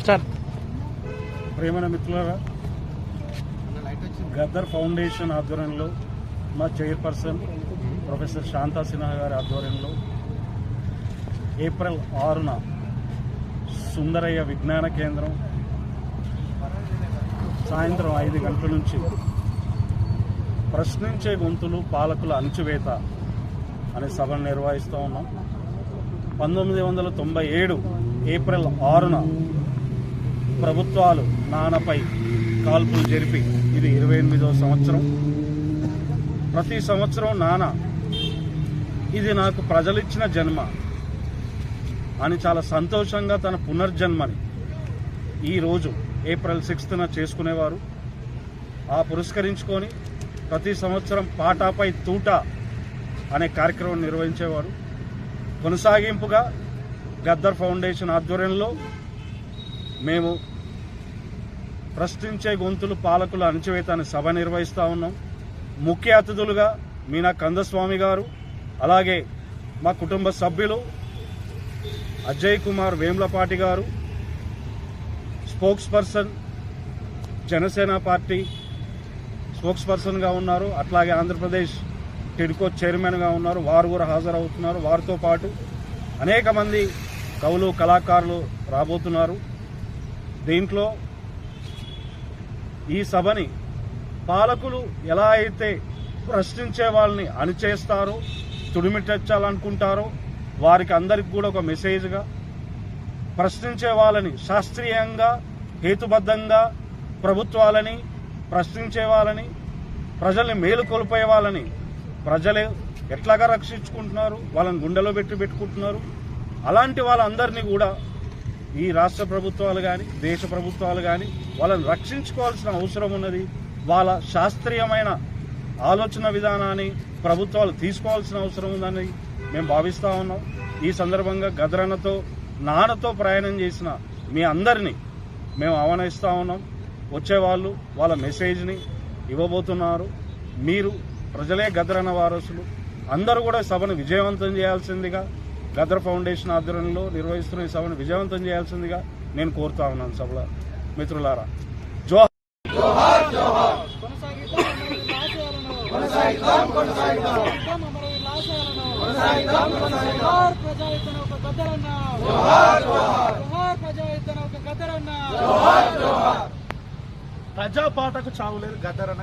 Start ప్రేమైన మిత్రులారా Gaddar foundation ఆధ్వర్యంలో మా చైర్పర్సన్ ప్రొఫెసర్ శాంతా సిన్హా గారి ఆధ్వర్యంలో ఏప్రిల్ ఆరున సుందరయ్య విజ్ఞాన కేంద్రం సాయంత్రం ఐదు గంటల నుంచి ప్రశ్నించే గొంతులు పాలకుల అణచివేత అనే సభను నిర్వహిస్తూ ఉన్నాం. పంతొమ్మిది వందల తొంభై ఏడు ఏప్రిల్ ఆరున ప్రభుత్వాలు నాన్నపై కాల్పులు జరిపి ఇది ఇరవై ఎనిమిదో సంవత్సరం. ప్రతి సంవత్సరం నాన్న ఇది నాకు ప్రజలిచ్చిన జన్మ అని చాలా సంతోషంగా తన పునర్జన్మని ఈరోజు ఏప్రిల్ సిక్స్త్న చేసుకునేవారు. ఆ పురస్కరించుకొని ప్రతి సంవత్సరం పాటాపై తూట అనే కార్యక్రమం నిర్వహించేవారు. కొనసాగింపుగా గద్దర్ ఫౌండేషన్ ఆధ్వర్యంలో మేము ప్రశ్నించే గొంతులు పాలకుల అణచివేతాన్ని సభ నిర్వహిస్తూ ఉన్నాం. ముఖ్య అతిథులుగా మీనా కందస్వామి గారు అలాగే మా కుటుంబ సభ్యులు అజయ్ కుమార్ వేములపాటి గారు స్పోక్స్ పర్సన్ జనసేన పార్టీ స్పోక్స్ పర్సన్గా ఉన్నారు. అట్లాగే ఆంధ్రప్రదేశ్ టిడ్కో చైర్మన్గా ఉన్నారు. వారు కూడా హాజరవుతున్నారు. వారితో పాటు అనేక మంది కవులు కళాకారులు రాబోతున్నారు. దీంట్లో ఈ సభని పాలకులు ఎలా అయితే ప్రశ్నించే వాళ్ళని అణిచేస్తారో తుడిమిటెచ్చాలనుకుంటారో వారికి అందరికి కూడా ఒక మెసేజ్గా ప్రశ్నించే వాళ్ళని శాస్త్రీయంగా హేతుబద్ధంగా ప్రభుత్వాలని ప్రశ్నించే వాళ్ళని ప్రజల్ని మేలుకొల్పే వాళ్ళని ప్రజలే ఎట్లాగా రక్షించుకుంటున్నారు వాళ్ళని గుండెలో పెట్టి పెట్టుకుంటున్నారు అలాంటి వాళ్ళందరినీ కూడా ఈ రాష్ట్ర ప్రభుత్వాలు కానీ దేశ ప్రభుత్వాలు కానీ వాళ్ళని రక్షించుకోవాల్సిన అవసరం ఉన్నది. వాళ్ళ శాస్త్రీయమైన ఆలోచన విధానాన్ని ప్రభుత్వాలు తీసుకోవాల్సిన అవసరం ఉందని మేము భావిస్తూ ఉన్నాం. ఈ సందర్భంగా గదరన్నతో నాన్నతో ప్రయాణం చేసిన మీ అందరినీ మేము ఆహ్వానిస్తూ ఉన్నాం. వచ్చేవాళ్ళు వాళ్ళ మెసేజ్ని ఇవ్వబోతున్నారు. మీరు ప్రజలే గదరన్న వారసులు. అందరూ కూడా సభను విజయవంతం చేయాల్సిందిగా గదర్ ఫౌండేషన్ ఆధ్వర్యంలో నిర్వహిస్తున్న ఈ సభను విజయవంతం చేయాల్సిందిగా నేను కోరుతా ఉన్నాను సభలో మిత్రులారా. జోహార్! ప్రజాపాటకు చావులేదు గద్దరన్న